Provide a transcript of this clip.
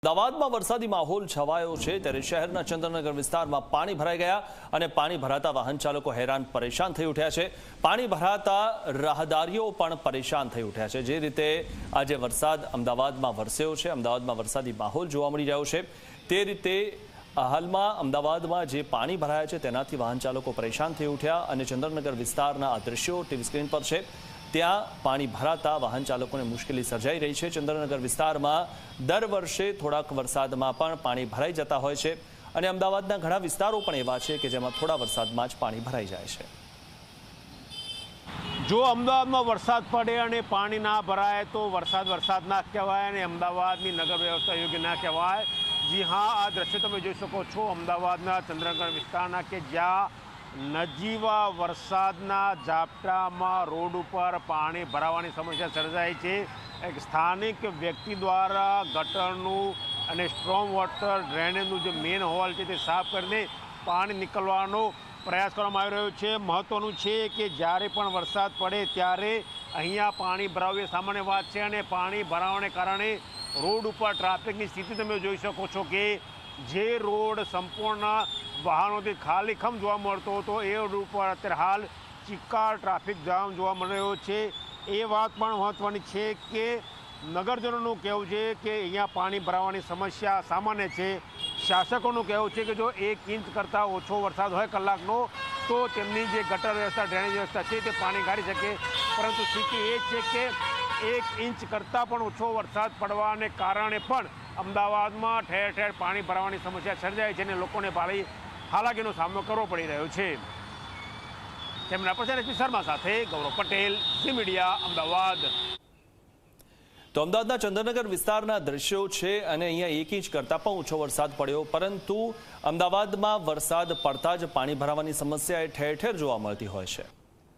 અમદાવાદમાં વરસાદી માહોલ છવાયો છે ત્યારે શહેરના ચંદ્રનગર વિસ્તારમાં પાણી ભરાઈ ગયા અને પાણી ભરાતા વાહન ચાલકો હેરાન પરેશાન થઈ ઉઠ્યા છે. પાણી ભરાતા રાહદારીઓ પણ પરેશાન થઈ ઉઠ્યા છે. જે રીતે આજે વરસાદ અમદાવાદમાં વરસ્યો છે, અમદાવાદમાં વરસાદી માહોલ જોવા મળી રહ્યો છે. તે રીતે હાલમાં અમદાવાદમાં જે પાણી ભરાયા છે તેનાથી વાહન ચાલકો પરેશાન થઈ ઉઠ્યા અને ચંદ્રનગર વિસ્તારના આ દ્રશ્યો ટીવી સ્ક્રીન પર છે. ત્યાં પાણી ભરાતા વાહન ચાલકોને મુશ્કેલી સર્જાઈ રહી છે. ચંદ્રનગર વિસ્તારમાં દર વર્ષે થોડાક વરસાદમાં પણ પાણી ભરાઈ જતા હોય છે અને અમદાવાદના ઘણા વિસ્તારો પણ એવા છે કે જેમાં થોડા વરસાદમાં જ પાણી ભરાઈ જાય છે. જો અમદાવાદમાં વરસાદ પડે અને પાણી ના ભરાય તો વરસાદ વરસાદ ના કહેવાય અને અમદાવાદની નગર વ્યવસ્થા યોગ્ય ના કહેવાય. જી હા, આ દ્રશ્ય તમે જોઈ શકો છો અમદાવાદના ચંદ્રનગર વિસ્તારના કે જ્યાં નજીવા વરસાદના ઝાપટામાં રોડ ઉપર પાણી ભરાવાની સમસ્યા સર્જાય છે. એક સ્થાનિક વ્યક્તિ દ્વારા ગટરનું અને સ્ટ્રોંગ વોટર ડ્રેનેજનું જે મેન હોલ છે તે સાફ કરીને પાણી નીકળવાનો પ્રયાસ કરવામાં આવી રહ્યો છે. મહત્ત્વનું છે કે જ્યારે પણ વરસાદ પડે ત્યારે અહીંયા પાણી ભરાવવું એ સામાન્ય વાત છે અને પાણી ભરાવાને કારણે રોડ ઉપર ટ્રાફિકની સ્થિતિ તમે જોઈ શકો છો કે જે રોડ સંપૂર્ણ વાહનોથી ખાલીખમ જોવા મળતો હતો, એ રોડ ઉપર અત્યારે હાલ ચિક્કાર ટ્રાફિક જામ જોવા મળી રહ્યો છે. એ વાત પણ મહત્ત્વની છે કે નગરજનોનું કહેવું છે કે અહીંયા પાણી ભરાવાની સમસ્યા સામાન્ય છે. શાસકોનું કહેવું છે કે જો એક ઇંચ કરતાં ઓછો વરસાદ હોય કલાકનો, તો તેમની જે ગટર વ્યવસ્થા, ડ્રેનેજ વ્યવસ્થા છે તે પાણી કાઢી શકે. પરંતુ સ્થિતિ એ છે કે એક ઇંચ કરતાં પણ ઓછો વરસાદ પડવાને કારણે પણ અમદાવાદમાં ઠેર ઠેર પાણી ભરાવાની સમસ્યા સર્જાય છે અને લોકોને ભારે હાલાકીનો સામનો કરવો પડી રહ્યો છે. તેમના પ્રચાર શર્મા સાથે ગૌરવ પટેલ, ઝી મીડિયા, અમદાવાદ. તો અમદાવાદના ચંદ્રનગર વિસ્તારના દ્રશ્યો છે અને અહીંયા એક ઇંચ કરતાં પણ ઓછો વરસાદ પડ્યો, પરંતુ અમદાવાદમાં વરસાદ પડતા જ પાણી ભરાવાની સમસ્યા એ ઠેર ઠેર જોવા મળતી હોય છે.